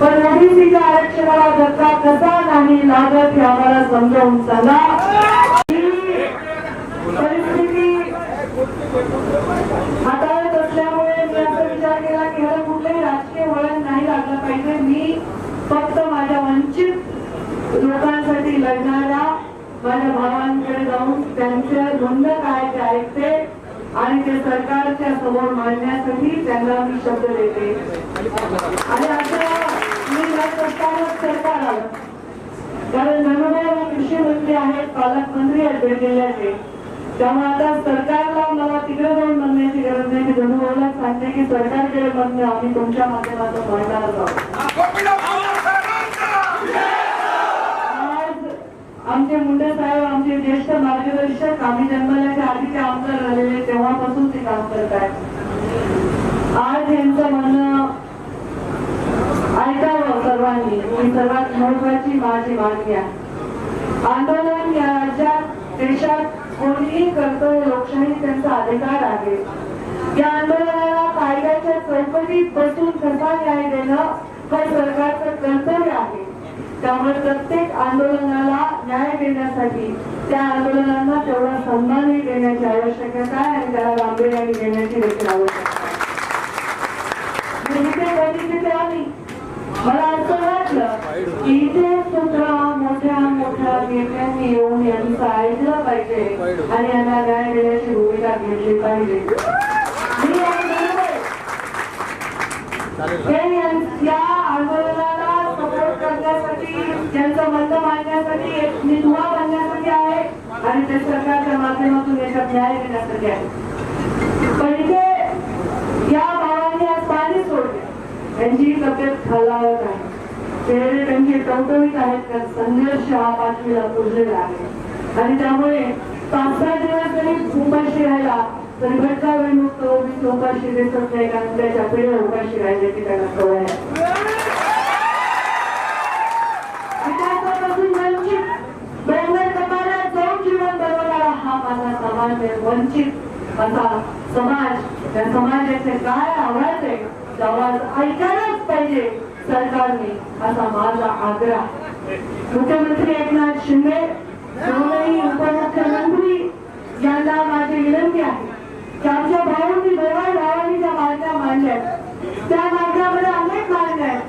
पण ओबीसीच्या आरक्षणाला धक्का कसा नाही लागत हे आम्हाला समजावून सांगा. परिस्थिती हाताळत असल्यामुळे मी असा विचार केला की ह्याला कुठलंही राजकीय वळण नाही लागलं पाहिजे. मी फक्त माझ्या वंचित लोकांसाठी लढणाऱ्या माझ्या भावांकडे जाऊन त्यांचे म्हणणं काय ते ऐकते आणि ते सरकारच्या समोर मांडण्यासाठी त्यांना मी शब्द देते. आणि असं मी जात सरकार आलं कारण धनुभाई कृषी मंत्री आहेत पालकमंत्री आहेत बीड जिल्ह्याचे त्यामुळे आता सरकारला मला तिकडे जाऊन म्हणण्याची गरज नाही की धनुभाईला सांगते की सरकारकडे म्हणणे आम्ही तुमच्या माध्यमातून म्हणणार आहोत. आमचे मुंडे साहेब आमचे ज्येष्ठ मार्गदर्शक आम्ही जन्मल्याच्या आधी ते आमदार झालेले तेव्हापासून ते काम करत आहेत. आज यांचं म्हणणं माझी मान्य आंदोलन या राज्यात देशात कोणीही करतोय लोकशाही त्यांचा अधिकार आहे. या आंदोलनाला कायद्याच्या चौकटीत बसून कसा न्याय देणं हे सरकारचं कर्तव्य आहे. त्यामुळे प्रत्येक आंदोलनाला न्याय देण्यासाठी त्या आंदोलनांना तेवढा सन्मानही देण्याची आवश्यकता आहे आणि त्याला गांभीर्याने घेण्याची देखील आवश्यकता आहे. मला असं वाटलं की इथे आणि यांना न्याय देण्याची भूमिका घेतली पाहिजे यां- आंदोलनाला सपोर्ट करण्यासाठी त्यांचं म्हणणं मांडण्यासाठी एक निधवा आहे आणि ते सरकारच्या माध्यमातून याच्यात न्याय देण्यासाठी आहे. पण इथे या भावांनी आज पाणी सोडले. त्यांची तब्येत खालावत आहे. चेहरे त्यांचे टवटवीत आहेत का संघर्ष हा पाचवीला पुजलेला आहे. आणि त्यामुळे पाच सहा दिवस जरी उपाशी राहिला तरी भटका वेळ नुसतं मी उपाशी दिसत नाही कारण त्याच्या पिढ्या उपाशी राहिल्याची त्यांना सवय आहे. वंचित असा समाज त्या समाजाचे काय आवाज आवाज ऐकायलाच पाहिजे सरकारने असा माझा आग्रह. मुख्यमंत्री एकनाथ शिंदे दोनही उपमुख्यमंत्री यांना माझी विनंती आहे की आमच्या भाऊंनी दोघा भावांनी ज्या मागण्या मांडल्या. त्या मार्गामध्ये अनेक मार्ग आहेत.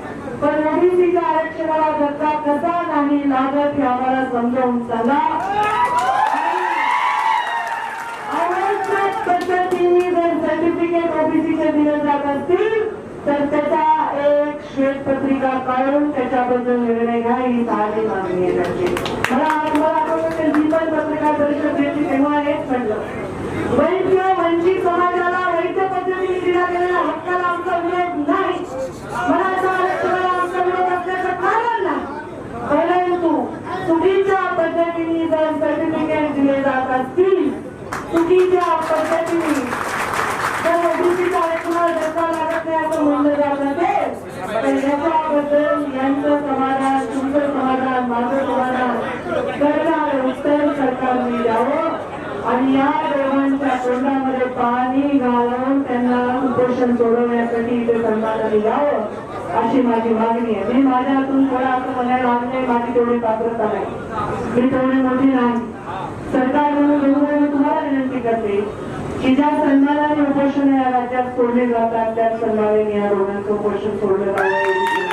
पण ओबीसीच्या आरक्षणाला धक्का कसा नाही लागत हे आम्हाला समजावून सांगा. आवश्यक पद्धतीने जर सर्टिफिकेट ओबीसीचे दिले जात असतील तर त्याचा एक श्वेतपत्रिका काढून त्याच्याबद्दल निर्णय घ्या. ही साधी मागणी आहे. त्यांची मला मला आठवतं ते जीवन परिषद घेतली तेव्हा हेच म्हटलं. वैध वंचित समाजाला वैध पद्धतीने दिला गेलेल्या हक्काला आमचा विरोध नाही. आरक्षणाला आमचा विरोध असल्याचं कारण नाही. परंतु चुकीच्या पद्धतीने जर सर्टिफिकेट दिले जात असतील चुकीच्या पद्धतीने जर ओबीसीच्या आरक्षणाला धक्का लागत नाही असं म्हणलं जात असेल तर याच्याबद्दल यांचं समाधान तुमचं समाधान माझं समाधान करणार उत्तर सरकारने द्यावं आणि या दोघांच्या तोंडामध्ये पाणी घालून त्यांना उपोषण सोडवण्यासाठी इथे सन्मानाने यावं अशी माझी मागणी आहे. मी माझ्या हातून थोडा असं म्हणायला लागले माझी तेवढी पात्रता नाही. मी तेवढी मोठी नाही. सरकार म्हणून वेगवेगळे तुम्हाला विनंती करते की ज्या सन्मानाने उपोषण या राज्यात सोडले जातात त्याच सन्मानाने या रोगांचं उपोषण सोडलं जावं.